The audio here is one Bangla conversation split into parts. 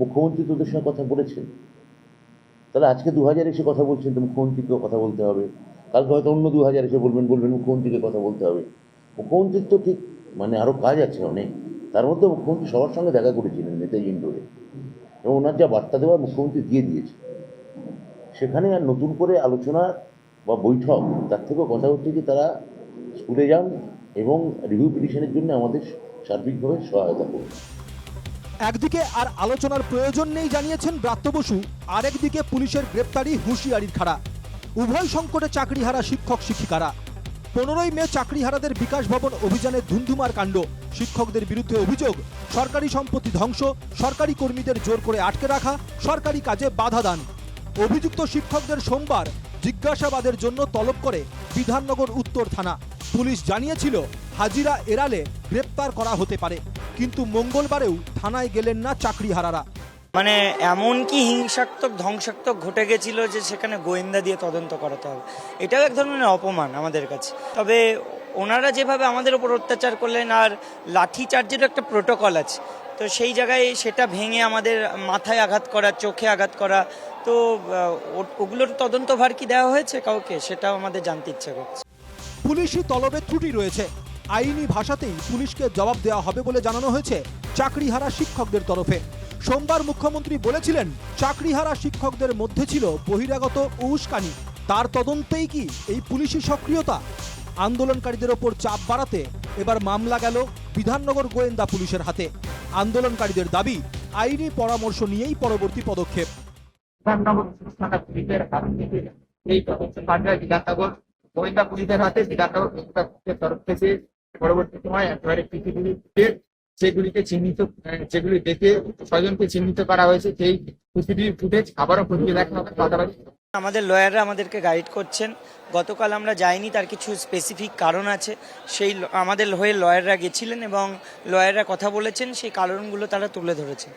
মুখ্যমন্ত্রী তোদের সঙ্গে কথা বলেছেন। তাহলে আজকে দু হাজার এসে কথা বলছেন তো মুখ্যমন্ত্রীকেও কথা বলতে হবে। কালকে হয়তো অন্য দু হাজার এসে বলবেন বলবেন মুখ্যমন্ত্রীকে কথা বলতে হবে। মুখ্যমন্ত্রীর তো ঠিক মানে আরও কাজ আছে অনেক। তার মধ্যে মুখ্যমন্ত্রী সবার সঙ্গে দেখা করেছিলেন নেতাজি ইন্ডোরে। এবং ওনার যা বার্তা দেওয়ার মুখ্যমন্ত্রী দিয়ে দিয়েছে। সেখানে আর নতুন করে আলোচনা বা বৈঠক, তার থেকেও কথা হচ্ছে যে তারা স্কুলে যান এবং রিভিউ পিটিশনের জন্য আমাদের সার্বিকভাবে সহায়তা করুন। একদিকে আর আলোচনার প্রয়োজন নেই জানিয়েছেন ব্রাত্য বসু আরেকদিকে পুলিশের গ্রেপ্তারি হুঁশিয়ারির খাড়া। উভয় সংকটে চাকরিহারা শিক্ষক শিক্ষিকারা। পনেরোই মে চাকরিহারাদের বিকাশ ভবন অভিযানে ধুন্ধুমার কাণ্ড। শিক্ষকদের বিরুদ্ধে অভিযোগ, সরকারি সম্পত্তি ধ্বংস, সরকারি কর্মীদের জোর করে আটকে রাখা, সরকারি কাজে বাধা দান। অভিযুক্ত শিক্ষকদের সোমবার জিজ্ঞাসাবাদের জন্য তলব করে বিধাননগর উত্তর থানা। পুলিশ জানিয়েছিল, হাজিরা এড়ালে গ্রেপ্তার করা হতে পারে। কিন্তু মঙ্গলবারেও থানায় গেলেন না চাকরিহারারা। মানে এমন কি হিংসাত্মক ধ্বংসাত্মক ঘটে গেছিল যে সেখানে গোয়েন্দা দিয়ে তদন্ত করাতে হবে। এটাও এক ধরনের অপমান আমাদের কাছে। তবে ওনারা যেভাবে আমাদের ওপর অত্যাচার করলেন আর লাঠি চার্জেরও একটা প্রোটোকল আছে তো সেই জায়গায় সেটা ভেঙে আমাদের মাথায় আঘাত করা চোখে আঘাত করা তো ওগুলোর তদন্তভার কি দেওয়া হয়েছে কাউকে? সেটাও আমাদের জানতে ইচ্ছা করছে। পুলিশি তলবে ত্রুটি রয়েছে। আইনি ভাষাতেই পুলিশকে জবাব দেওয়া হবে বলে জানানো হয়েছে চাকরিহারা শিক্ষকদের তরফে। সোমবার মুখ্যমন্ত্রী বলেছিলেন, চাকরিহারা শিক্ষকদের মধ্যে ছিল বহিরাগত উস্কানি। তার তদন্তেই কি এই পুলিশি সক্রিয়তা? আন্দোলনকারীদের ওপর চাপ বাড়াতে এবার মামলা গেল বিধাননগর গোয়েন্দা পুলিশের হাতে। আন্দোলনকারীদের দাবি, আইনি পরামর্শ নিয়েই পরবর্তী পদক্ষেপ। এই তদন্ত গোয়েন্দা পুলিশের হাতে বিধাননগর গোয়েন্দা পুলিশের তরফ থেকে পরবর্তী সময় একেবারে ফুটেজ সেগুলিকে চিহ্নিত যেগুলি দেখে ছয়জনকে চিহ্নিত করা হয়েছে সেই সিসিটিভি ফুটেজ আবারও খতিয়ে দেখা হবে পাশাপাশি আমাদের লয়াররা আমাদেরকে গাইড করছেন। গতকাল আমরা যাইনি তার কিছু স্পেসিফিক কারণ আছে। সেই আমাদের হয়ে লয়াররা গেছিলেন এবং লয়াররা কথা বলেছেন সেই কারণগুলো তারা তুলে ধরেছেন।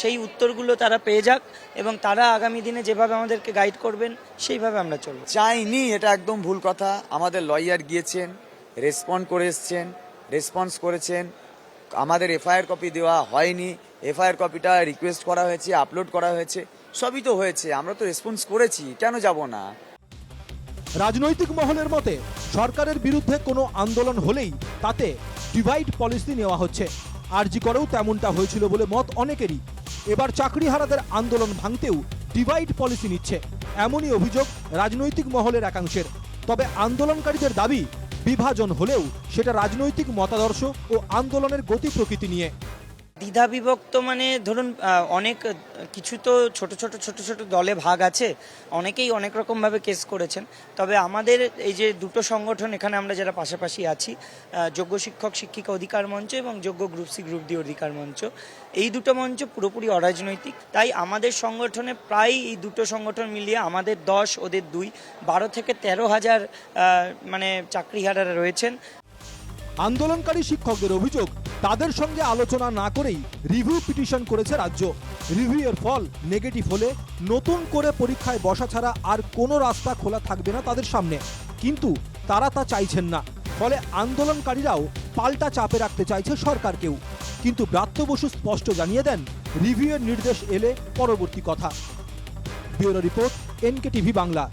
সেই উত্তরগুলো তারা পেয়ে যাক এবং তারা আগামী দিনে যেভাবে আমাদেরকে গাইড করবেন সেইভাবে আমরা চলব। চাইনি এটা একদম ভুল কথা। আমাদের লয়ার গিয়েছেন রেসপন্ড করে এসছেন রেসপন্স করেছেন। আমাদের এফআইআর কপি দেওয়া হয়নি। এফআইআর কপিটা রিকোয়েস্ট করা হয়েছে আপলোড করা হয়েছে, সবই তো হয়েছে। আমরা তো রেসপন্স করেছি, কেন যাব না? রাজনৈতিক মহলের মতে, সরকারের বিরুদ্ধে কোনো আন্দোলন হলেই তাতে ডিভাইড পলিসি নেওয়া হচ্ছে। আরজি করেও তেমনটা হয়েছিল বলে মত অনেকেরই। এবার চাকরিহারাদের আন্দোলন ভাঙতেও ডিভাইড পলিসি নিচ্ছে। এমনই অভিযোগ রাজনৈতিক মহলের একাংশের। তবে আন্দোলনকারীদের দাবি বিভাজন হলেও সেটা রাজনৈতিক মতাদর্শ ও আন্দোলনের গতি প্রকৃতি নিয়ে। দ্বিধা বিভক্ত মানে ধরুন অনেক কিছু তো ছোট ছোট ছোট ছোট দলে ভাগ আছে। অনেকেই অনেক রকমভাবে কেস করেছেন। তবে আমাদের এই যে দুটো সংগঠন এখানে আমরা যারা পাশাপাশি আছি যোগ্য শিক্ষক, শিক্ষিকা অধিকার মঞ্চ এবং যোগ্য গ্রুপ সি গ্রুপ ডি অধিকার মঞ্চ, এই দুটো মঞ্চ পুরোপুরি অরাজনৈতিক। তাই আমাদের সংগঠনে প্রায় এই দুটো সংগঠন মিলিয়ে আমাদের দশ, ওদের দুই, বারো থেকে তেরো হাজার মানে চাকরিহারারা রয়েছেন। আন্দোলনকারী শিক্ষকদের অভিযোগ তাদের সঙ্গে আলোচনা না করেই রিভিউ পিটিশন করেছে রাজ্য। রিভিউয়ের ফল নেগেটিভ হলে নতুন করে পরীক্ষায় বসা ছাড়া আর কোনো রাস্তা খোলা থাকবে না তাদের সামনে। কিন্তু তারা তা চাইছেন না। ফলে আন্দোলনকারীরাও পাল্টা চাপে রাখতে চাইছে সরকারকেও। কিন্তু ব্রাত্য বসু স্পষ্ট জানিয়ে দেন রিভিউয়ের নির্দেশ এলে পরবর্তী কথা। Bureau report NK TV Bangla.